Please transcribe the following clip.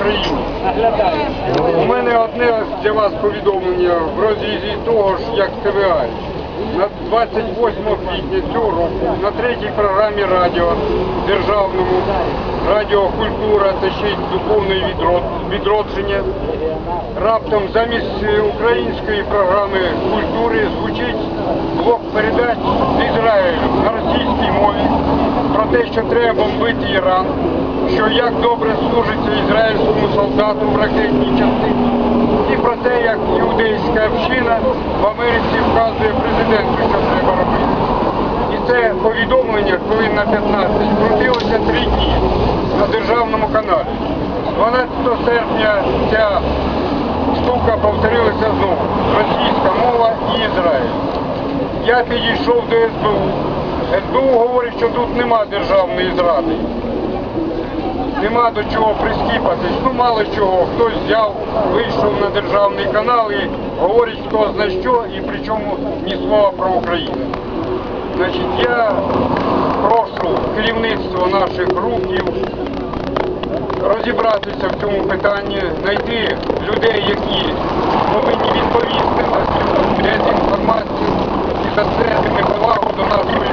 Україні. У мене одне для вас повідомлення в розрізі того ж, як ТВА. На 28 квітня цього року на третій програмі радіо державному Радіо Культура та ще й духовне відродження. Раптом замість української програми культури звучить блок передач з Ізраїлю на російській мові про те, що треба бомбити Іран, що як добре служиться ізраїльському солдату в ракетній частині, і про те, як іудейська община в Америці вказує президенту, що треба робити. І це повідомлення хвилин на 15 крутилося три дні на державному каналі. 12 серпня ця штука повторилася знову. Російська мова і Ізраїль. Я підійшов до СБУ. СБУ говорить, що тут нема державної зради нема до чого прискіпатись. Ну мало чого, хтось взяв, вийшов на державний канал і говорить, хто зна що, і при чому ні слова про Україну. Значить, Я прошу керівництво наших рухів розібратися в цьому питанні, знайти людей, які повинні відповісти на цю дезінформацію і за це неповагу до нашої.